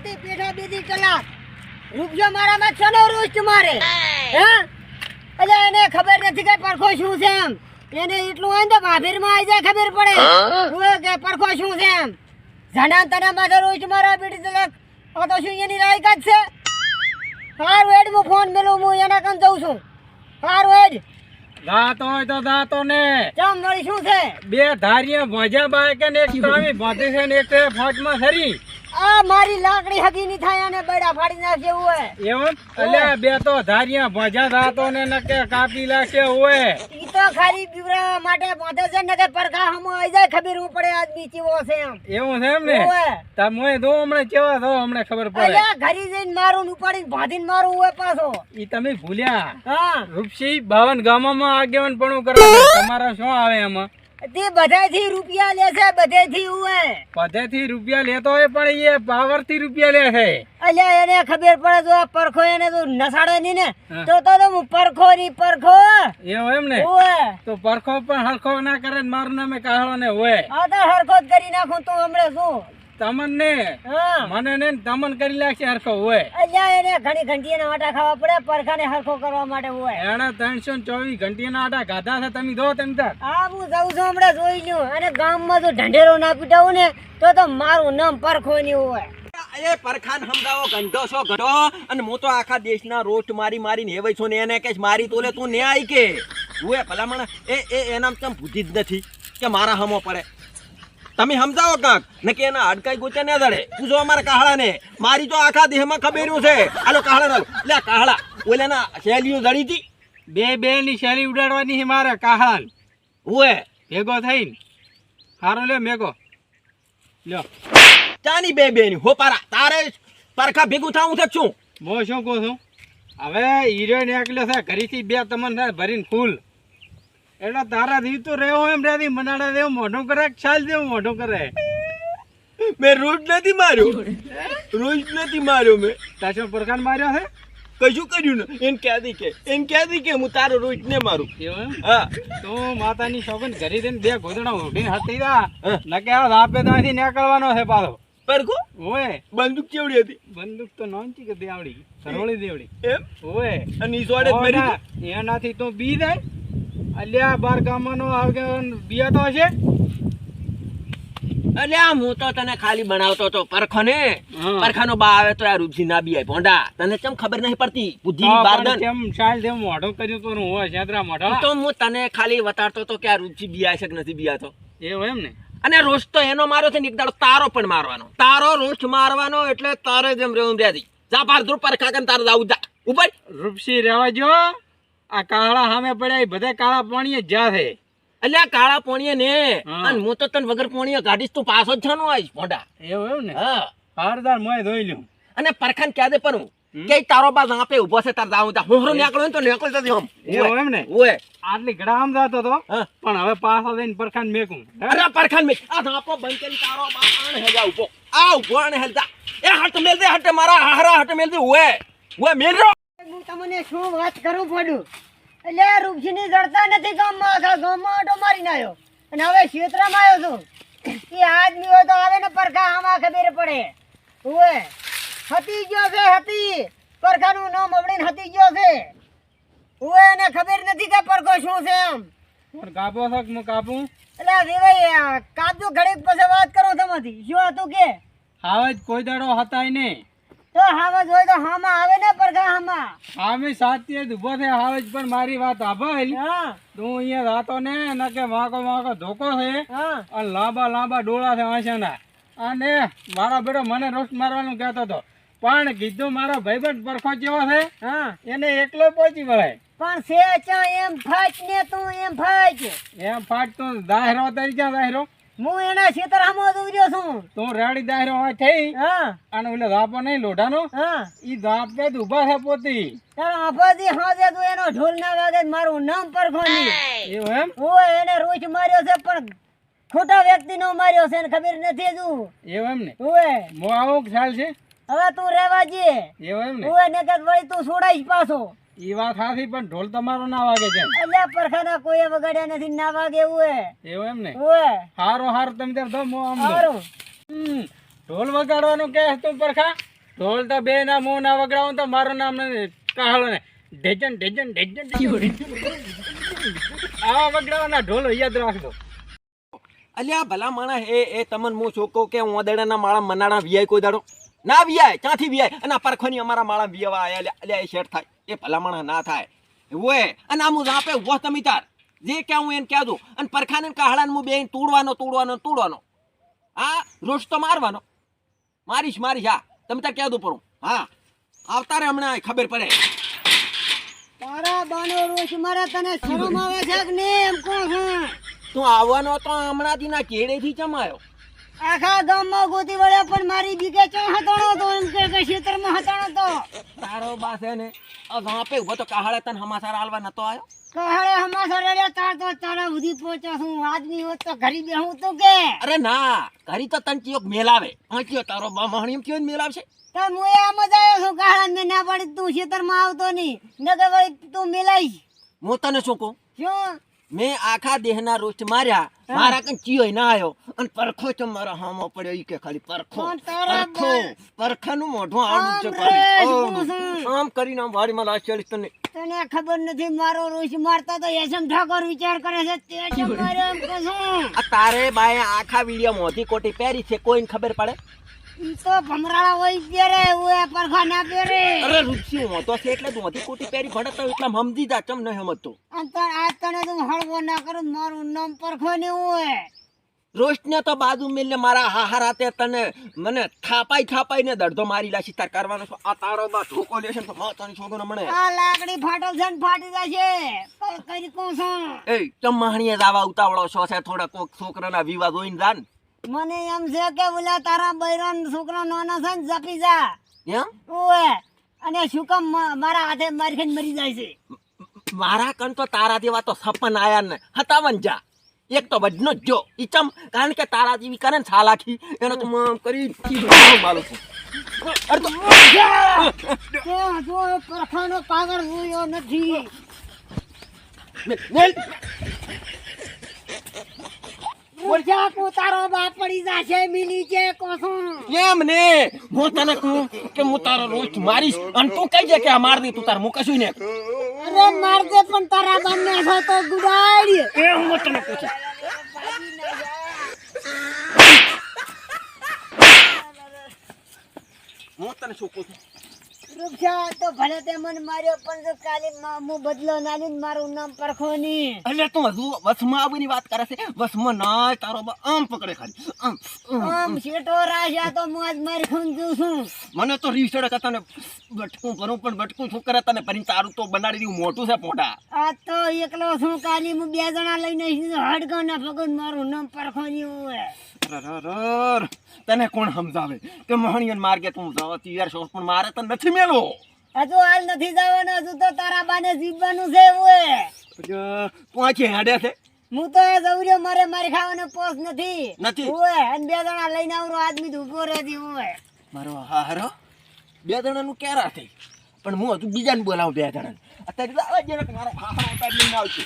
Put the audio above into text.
હતી પેઠા બીજી કલાક. રૂપિયો મારામાં છનો રોજ મારે. હે? એટલે એને ખબર નથી કે પરખો શું છે એમ. એને એટલું હોય ને ભાભીરમાં આવી જાય ખબર પડે. હું? કે પરખો શું છે એમ. જણા તને માથે રોજ મારા બીડી તલક. આ તો શું એની લાયકાત છે? હારું એડ હું ફોન મેલું હું એના કામ જઉં છું. હારું હેડ. દાંતો હોય તો દાંતો ને ચમ વળી શું છે? બે ધારીએ ભોજા બાય કે ને એક તાવી ભોતી છે ને એક ફોટમાં સરી આ મારી લાકડી હગી ની થાય અને બડા ફાડી નાખે એવું હોય એવું? અલ્યા બે તો ધારિયા ભોજા દાંતો ને નકે કાપી લાખે હોય તો ખાલી બીવરાવા માટે બાંધે છે ને કે પરખા હમો આવી જાય ખબર હું પડે આદમી ચીવો છે એમ. એવું છે એમ ને. તમે દો હમણાં કેવા થો હમણાં ખબર પડે. અલ્યા ઘરી જઈને મારું ને ઉપાડીને બાંધીને મારું હોય પાછો. ઈ તમે ભૂલ્યા. હા. રૂપસી બાવન ગામમાં આગેવાન પણ કરવા તમારા શું આવે એમાં? તે બધેથી રૂપિયા લે છે બધેથી ઉએ બધેથી રૂપિયા લેતો હોય પણ એ પાવરથી રૂપિયા લે છે. અલ્યા એને ખબર પડે તો આ પરખો એને તો નસાડે ને. હા. તો તો હું પરખો ની પરખો. એવું એમ ને? તો પરખો પણ હરખો ના કરે ને મારું નામે કાહળો ને હોય આ તો હરખો જ કરી નાખું તું હમણાં શું? તમન ને હા. મને ને તમન કરી લાગશે હરખો હોય. અલ્યા એને ઘણી ઘંટીના આટા ખાવા પડે પરખાને હરખો કરવા માટે હોય. એને ત્રણસો ને ચોવીસ ઘંટીના આટા ગાધા છે તમે દો તેમ તાર. આ હું જાઉં છું હમણાં જોઈ લ્યું. અને ગામમાં જો ઢંઢેરો ના પીટાવું ને તો તો મારું નામ પરખો નહીં હોય. એ પરખાન સમજાવો ઘંટો છો ગઢો અને હું તો આખા દેશના રોસ્ટ મારી મારીને હેવાય છું ને એને કે મારી તોલે તું ને આઈ કે. હું એ ભલામણ એ એ એનામ તમ બુદ્ધિ જ નથી કે મારા હમો પડે. તમે સમજાવો કાંક? ને કે એના હાડકાઈ ગોચે ને દડે પૂછો અમારા કાહળાને. મારી તો આખા દેહમાં ખબેર્યું છે. આલો કાહળા ના લે કાહળા. ઓલાના શેલીઓ દડી હતી? બે બે ની શેલી ઉડાડવાની છે મારે કાહળાન ઓએ ભેગો થઈને. હારો લે મેગો લ્યો. ચાની બે બે ની હોપારા તારે પરખા ભેગું થાવું છે શું? હું શું કહું છું? હવે હીરો એકલો છે ઘરેથી બે તમને ભરીને ફૂલ. એટલે તારા દી તો રહ્યો એમ રે મનાડા દેવ મોઢું કરે ખ્યાલ દેવ મોઢું કરે. મેં રોજ નથી માર્યો. રોજ નથી માર્યો મેં. તાશો પ્રકાર માર્યો હે? કશું કર્યું ને એને ક્યાંથી કે એને ક્યાંથી કે હું તારો રોજ ને મારું. હા. તો માતાની શોખન ઘરે જઈને બે ગોદડા ઉઠીને હતી તા હા. નકે આ રાપે ત્યાંથી નીકળવાનો છે પાછો. પરખો? ઓય. બંદૂક કેવડી હતી? બંદૂક તો નોંચી કે દેવડી સરોળી દેવડી. એમ? ઓય. અને ઈ સોડે મરી એનાથી તો બી જાય. અલ્યા બાર ગામનો બિયાતો હશે? અલ્યા હું તો તને ખાલી બનાવતો તો પરખો ને. પરખાનો બા આવે તો આ રૂપસી ના બી ભોંડા. તને કેમ ખબર નહીં પડતી? બુદ્ધિ બારદન કેમ શાલ જેમ મોઢો કર્યું તો હું છેતરા મોઢો? તો હું તને ખાલી વતાડતો તો કે આ રૂપસી બિયા છે કે નથી બિયાતો. એવું એમ ને? અને રોજ તો એનો માર્યો છે ને એક દાડો તારો પણ મારવાનો. તારો રોષ મારવાનો એટલે તારે જેમ રેવું રેદી જા પાર ધ્રુવ પરખા કન તારે જાવું. જા. ઉપર રૂપસી રહેવા જો આ કાળા સામે પડ્યા એ બધા કાળા પાણીએ જ્યાં જા છે. અલ્યા કાળા પોણીએ ને. અને હું તો તને વગર પોણીએ કાઢીશ તું પાછો જ છાનો આવીશ મોઢા. એવું એવું ને? હા. હારદાર મોય ધોઈ લ્યું. અને પરખાન ક્યાં દે પણ કે તારો બા આપે ઊભો છે તાર જાવું તા હોહરો નીકળો તો નીકળી જતી હમ. એવું એમ ને? ઓય આટલી ગડામ આમ જાતો તો હા. પણ હવે પાછો જઈને પરખાન મેકું. અરે પરખાન મે આ ધાપો બંધ કરી તારો બા આણ હેજા ઊભો આ ઊભો આણ હેજા એ હટ મેલ દે હટ મારા હારા હટ મેલ દે ઓય ઓય મેલ રો હું તમને શું વાત કરું પડું એટલે રૂપસીની જડતા નથી ગામમાં આખા ગામમાં આટો મારીને આવ્યો અને હવે ક્ષેત્રમાં આવ્યો છું. એ આદમી હોય તો આવે ને પરખા આમાં ખબર પડે. ઓએ હતી ગયો છે હતી પરખાનું નામ અવળીને હતી ગયો છે. ઓએ એને ખબર નથી કે પરખો શું છે એમ. પણ કાપો છો કે કાપું? એટલે વેવાઈ કાપજો ઘડીક પછી વાત કરો તમારી. શું હતું કે? હાવજ કોઈ દાડો હતાય નહીં. તો હાવજ હોય તો હામાં આવે ને પરખા હામાં હામે સાચી ઊભો થયો હાવે પણ મારી વાત આભાઈ હા. તું અહીંયા રાતો ને ન કે વાંકો વાંકો ધોકો છે. અને લાંબા લાંબા ડોળા છે વાંસાના. અને મારો બેટો મને રોસ્ટ મારવાનું કહેતો હતો. પણ કીધું મારો ભાઈબંધ પરખો જેવો છે. હા. એને એકલો પહોંચી વળાય. પણ છે ચા એમ ફાટ ને તું એમ ફાટ. એમ ફાટ તું દાહેરો તરીકે દાહેરો હું એના ક્ષેત્રમાં જ ઉર્યો છું. તું રેડી દાહેરો હોય થઈ. હા. અને ઓલો ગાપો નહીં લોઢાનો? હા. ઈ ધાપે જ દુભા છે પોતી. તારો આફાજી હાજે તું એનો ઢોલ ના વાગે મારું નામ પરખો નહીં એવું એમ? ઓ એને રોજ માર્યો છે પણ ખોટા વ્યક્તિનો માર્યો છે ને ખબર નથી હજુ. એવું એમ ને? ઓએ મો આવો ખ્યાલ છે? હવે તું રહેવા જે એવું એમ ને? ઓએ ને કે વળી તું છોડાઈશ પાછો. ઈ વાત સાચી પણ ઢોલ તમારો ના વાગે છે એટલે પરખાના કોઈ વગાડ્યા નથી ના વાગે એવું હે. એવું એમ ને? ઓય હારો હારો તમે ત્યારે દો આમ હારો. ઢોલ વગાડવાનું કે તું પરખા? ઢોલ તો બે ના મો ના વગાડવાનું તો મારું નામ ને કાહળો ને. ઢેજન ઢેજન ઢેજન આ વગાડવાના ઢોલ યાદ રાખજો. અલ્યા ભલા માણસ એ એ તમને હું છોકો કે કે અદડાના માળા મનાડા વિયાય કોઈ દાડો? ના વિયાય ક્યાંથી વિયાય અને આ પરખોની અમારા માળા વિયાવા આયા અલ્યા અલ્યા એ શેઠ થાય. એ ભલામણ ના થાય. ઓએ અને આમ આપે ઊભો તમે તાર. જે ક્યાં હું એને કહે દઉં. અને પરખાને ને હું બેન તોડવાનો તોડવાનો તોડવાનો. હા રોષ તો મારવાનો. મારીશ મારીશ હા. તમે તાર કહે દઉં પરું હા. આવતા રે હમણાં ખબર પડે. તારા બાનો રોષ મારા તને શરમ આવે છે કે નહીં? એમ કોણ છું તું આવવાનો તો હમણાંથી ના કેડેથી ચમાયો. આખા ગામમાં ગોતી વળ્યા પણ મારી બીકે ચો હતાણો તો એમ કે કે ખેતરમાં હતાણો તો તારો બાસ હે ને આ પે ઊભો તો કહાળે તન હમાસાર આલવા નતો આવ્યો કહાળે હમાસાર રે તાર તો તારા ઉધી પહોંચ્યો હું આદમી હોત તો ઘરી બેહું તો કે? અરે ના ઘરી તો તન ચિયોક મેલાવે. પહોંચ્યો તારો બા મહણી એમ કેવું મેલાવશે? તો હું એ આમ જ આવ્યો છું કાળા ને ના પડી તું ખેતરમાં આવતો નહીં. વળી તું મેલાઈ હું તને શું કહું? શું? મેં આખા દેહના રોસ્ટ માર્યા. મારા કઈ ચિયો ના આવ્યો અને પરખો તો મારો હામો પડ્યો ઈ કે ખાલી પરખો. પરખો. પરખાનું મોઢું આવડું છે આમ. ખાલી. કરીને આમ વાડીમાં લાશ તને. તને ખબર નથી મારો રોષ મારતા તો યશમ ઠાકોર વિચાર કરે છે. તે છે મારે એમ કહું તારે બાય આખા વિડિયો મોધી કોટી પહેરી છે કોઈને ખબર પડે? તો ભમરાળા હોય પહેરે ઓએ પરખા ના પહેરે. અરે રૂચી મોતો છે એટલે તું હતી કોટી પહેરી ભણે તો એટલા સમજી જા ચમ નહીં સમજતો. અંતર આ તને તું હળવો ના કરું મારું નામ પરખો ને હોય રોશને તો બાજુ મિલને મારા હાહાર હાથે તને મને થાપાઈ થાપાઈ ને દર્દો મારી લાશી તાર કરવાનો છો. આ તારો બા ઠોકો લેશે તો તો માતાની છોકરો મને. આ લાકડી ફાટલ છે ને ફાટી જશે. પણ કરી છું? એ ચમ માહણીએ દાવા ઉતાવળો છો છે? થોડા કોક છોકરાના વિવાદ હોય ને જાન મને એમ છે કે ઓલા તારા બૈરાન છોકરો નાનો છે ને જપી જા. એમ? ઓએ અને શું કામ મારા હાથે મારી ખાઈને મરી જાય છે? મારા કણ તો તારા જેવા તો સપન આયા ને. હતાવન જા. એક તો વજનો જ જો. ઈ ચમ કારણ કે તારા જેવી કરે ને છાલાખી એનો તો હું કરી માલું છું. અરે તો એ પરખાનો કાગળ જોયો નથી. મેલ, મેલ. ઓછા કો તારો બાપ પડી જાશે મિલી છે કોસું કેમ ને હું તને કહું કે હું તારો રોજ મારીશ અને તું કહી દે કે આ માર દે તું તાર હું કશું ને અરે માર દે પણ તારા બંને છો તો ગુડાડી એ હું તને પૂછું હું તને શું પૂછું તો ભલે તે મને માર્યો પણ જો કાલે હું બદલો ના લઈને મારું નામ પરખો ની એટલે તું હજુ વસમાં આવીની વાત કરે છે? વસમાં ના તારો આમ પકડે ખાલી. આમ આમ. આમ રાજા તો હું આજ મારી ખૂન છું. મને તો રીસડ કે તને બટકું ભરું પણ બટકું શું કરે? તને ભરીને તારું તો બનાડી દીધું મોટું છે પોટા આ તો એકલો છું કાલે હું બે જણા લઈને હડગો ના ભગવાન મારું નામ પરખો ની હોય. તને કોણ સમજાવે? કે મહણીયન માર્ગે તું જાવ યાર છો પણ મારે તને નથી મેલો હજુ હાલ નથી જવાનું હજુ તો તારા બાને જીવવાનું છે તું આખી હેડે છે. હું તો જઉં જવર્યો મારે મારી ખાવાનો પોસ નથી. નથી? ઓય અને બે જણા લઈને આવરો આદમી તો ઊભો રહેતી ઓય મારો હારો બે જણાનું ક્યારે થઈ? પણ હું હજુ બીજાને બોલાવું બે જણાને. અત્યારે આવા જ મારો હારો લઈને આવશે.